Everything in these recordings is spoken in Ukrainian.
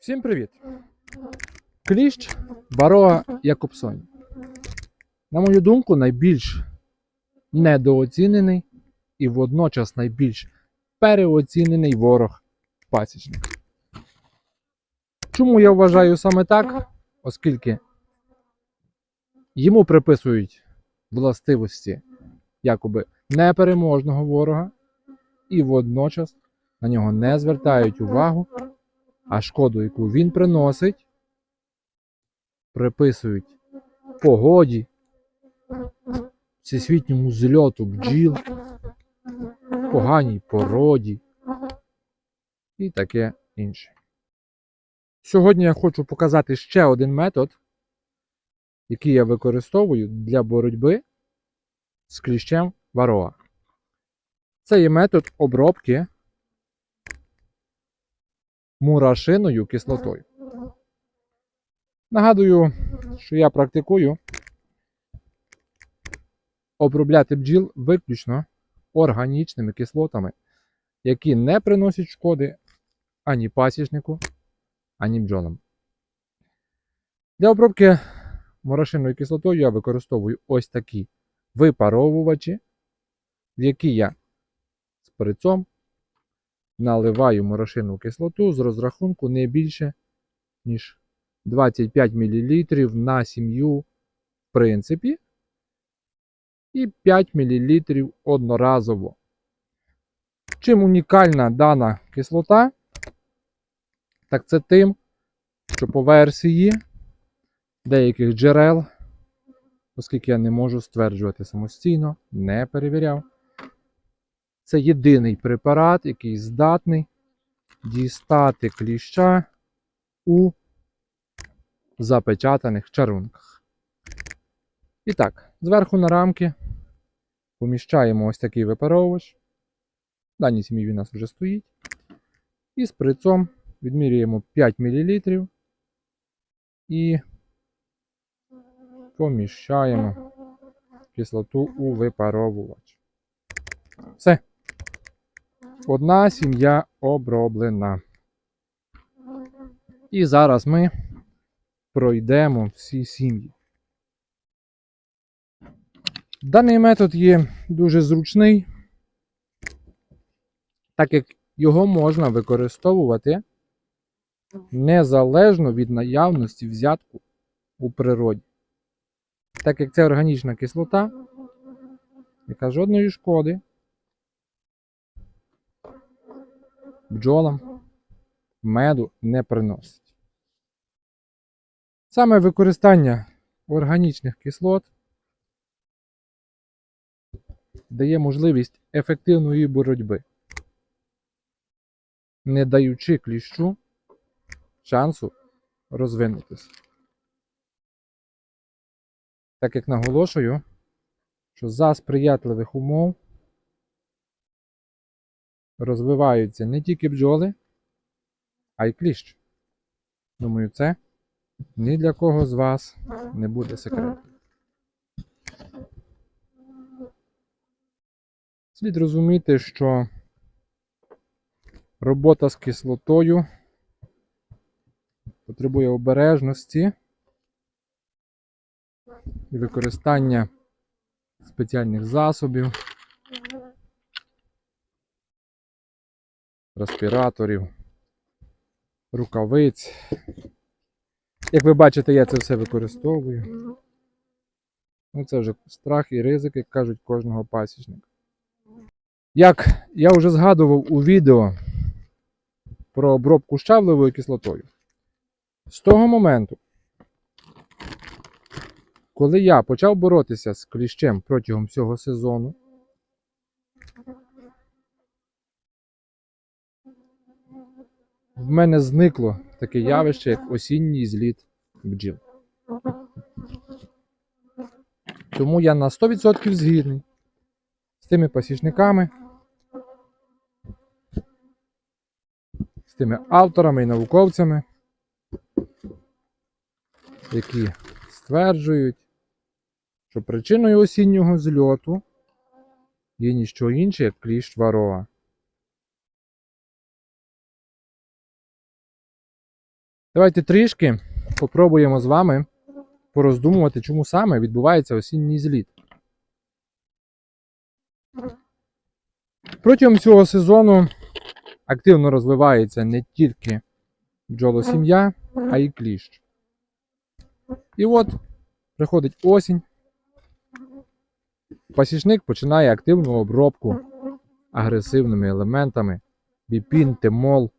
Всім привіт! Кліщ Бароа Якобсоні. На мою думку, найбільш недооцінений і водночас найбільш переоцінений ворог пасічника. Чому я вважаю саме так? Оскільки йому приписують властивості якоби непереможного ворога, і водночас на нього не звертають увагу а шкоду, яку він приносить, приписують погоді, всесвітньому зльоту бджіл, поганій породі і таке інше. Сьогодні я хочу показати ще один метод, який я використовую для боротьби з кліщем вароа. Це є метод обробки мурашиною кислотою. Нагадую, що я практикую обробляти бджіл виключно органічними кислотами, які не приносять шкоди ані пасічнику, ані бджолам. Для обробки мурашиною кислотою я використовую ось такі випаровувачі, в які я сприцом наливаю морошину кислоту з розрахунку не більше, ніж 25 мл на сім'ю, в принципі, і 5 мл одноразово. Чим унікальна дана кислота, так це тим, що по версії деяких джерел, оскільки я не можу стверджувати самостійно, не перевіряв. Це єдиний препарат, який здатний дістати кліща у запечатаних чарунках. І так, зверху на рамки поміщаємо ось такий випаровувач. В даній сім'ї у нас вже стоїть. І з прицом відмірюємо 5 мл і поміщаємо кислоту у випаровувач. Все. Одна сім'я оброблена. І зараз ми пройдемо всі сім'ї. Даний метод є дуже зручний, так як його можна використовувати незалежно від наявності взятку у природі. Так як це органічна кислота, яка жодної шкоди бджолам меду не приносить. Саме використання органічних кислот дає можливість ефективної боротьби, не даючи кліщу шансу розвинутися. Так як наголошую, що за сприятливих умов розвиваються не тільки бджоли, а й кліщ. Думаю, це ні для кого з вас не буде секретом. Слід розуміти, що робота з кислотою потребує обережності і використання спеціальних засобів. Респіраторів, рукавиць. Як ви бачите, я це все використовую. Ну, це вже страх і ризик, як кажуть, кожного пасічника. Як я вже згадував у відео про обробку щавлевою кислотою, з того моменту, коли я почав боротися з кліщем протягом всього сезону, в мене зникло таке явище, як осінній зліт бджіл. Тому я на 100% згідний з тими пасічниками, з тими авторами і науковцями, які стверджують, що причиною осіннього зльоту є ніщо інше, як кліщ варова. Давайте трішки попробуємо з вами пороздумувати, чому саме відбувається осінній зліт. Протягом цього сезону активно розвивається не тільки бджолосім'я, а й кліщ. І от приходить осінь. Пасічник починає активну обробку агресивними елементами біпін, темол.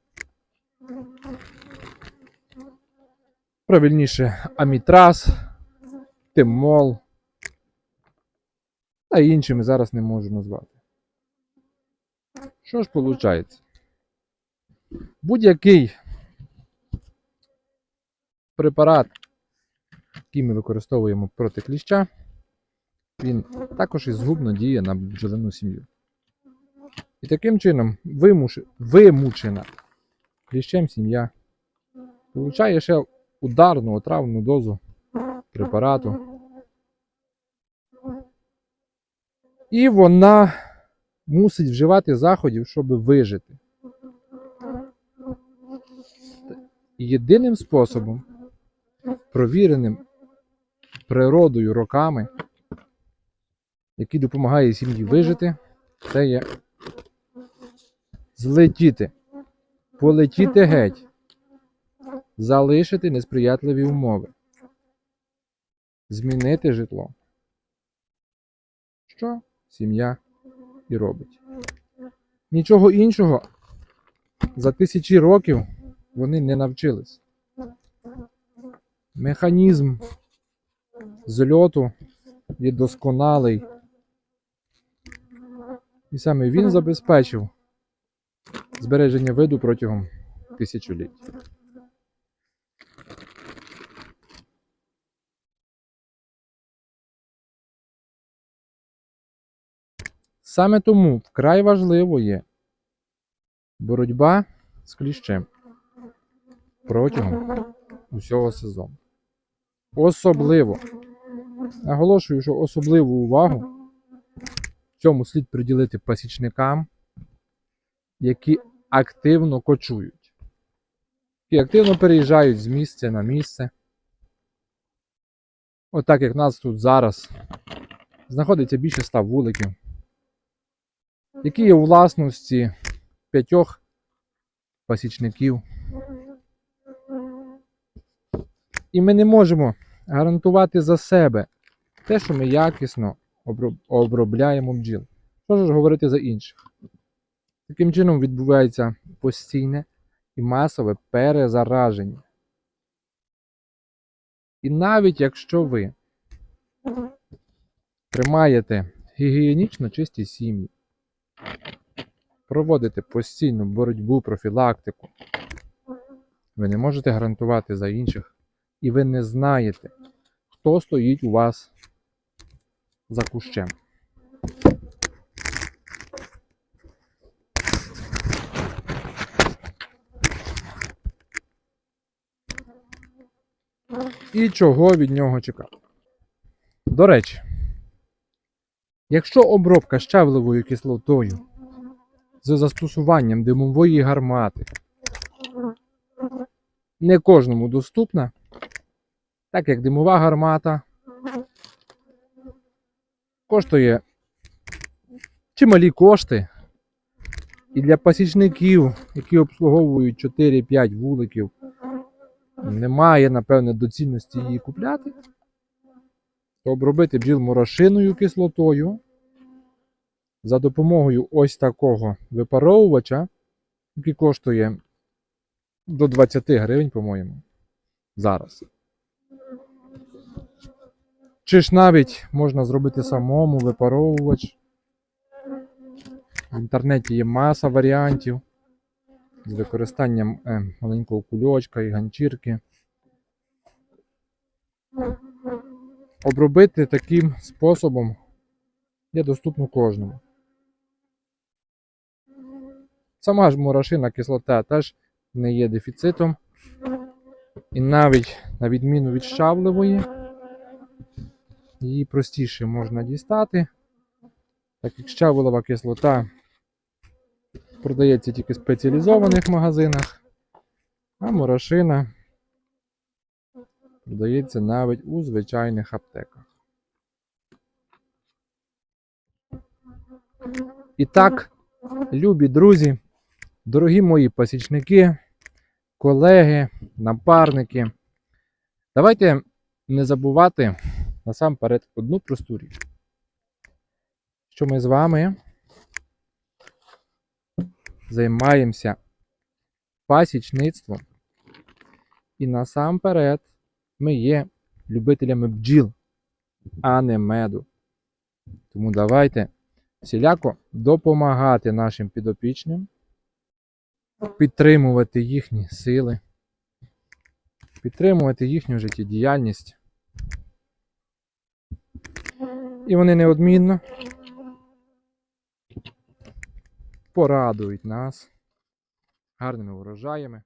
Правильніше амітраз, темол та іншими зараз не можу назвати. Що ж виходить? Будь-який препарат, який ми використовуємо проти кліща, він також і згубно діє на бджолину сім'ю. І таким чином вимуш... вимучена кліщем сім'я получає ще ударну отравну дозу препарату. І вона мусить вживати заходів, щоб вижити. Єдиним способом, провіреним природою роками, який допомагає сім'ї вижити, це є злетіти, полетіти геть, залишити несприятливі умови, змінити житло. Що сім'я і робить? Нічого іншого за тисячі років вони не навчились. Механізм зльоту є досконалий. І саме він забезпечив збереження виду протягом тисячоліть. Саме тому вкрай важливо є боротьба з кліщем протягом усього сезону. Особливо, наголошую, що особливу увагу цьому слід приділити пасічникам, які активно кочують, які активно переїжджають з місця на місце. Отак як нас тут зараз знаходиться більше ста вуликів, які є у власності п'ятьох пасічників. І ми не можемо гарантувати за себе те, що ми якісно обробляємо бджіл. Що ж говорити за інших? Таким чином відбувається постійне і масове перезараження. І навіть якщо ви тримаєте гігієнічно чисті сім'ї, проводите постійну боротьбу, профілактику, ви не можете гарантувати за інших, і ви не знаєте, хто стоїть у вас за кущем. І чого від нього чекати. До речі, якщо обробка щавлевою кислотою з застосуванням димової гармати не кожному доступна, так як димова гармата коштує чималі кошти. І для пасічників, які обслуговують 4-5 вуликів, немає, напевне, доцільності її купляти, то обробити бджіл морошиною кислотою за допомогою ось такого випаровувача, який коштує до 20 гривень, по-моєму, зараз. Чи ж навіть можна зробити самому випаровувач. В інтернеті є маса варіантів з використанням е, маленького кульочка і ганчірки. Обробити таким способом є доступно кожному. Сама ж мурашина кислота теж не є дефіцитом. І навіть на відміну від щавливої, її простіше можна дістати, так як щавлова кислота продається тільки в спеціалізованих магазинах, а морошина Продається навіть у звичайних аптеках. І так, любі друзі, дорогі мої пасічники, колеги, напарники, давайте не забувати насамперед одну просту річ, що ми з вами займаємося пасічництвом, і насамперед ми є любителями бджіл, а не меду. Тому давайте всіляко допомагати нашим підопічним, підтримувати їхні сили, підтримувати їхню життєдіяльність. І вони неодмінно порадують нас гарними урожаями,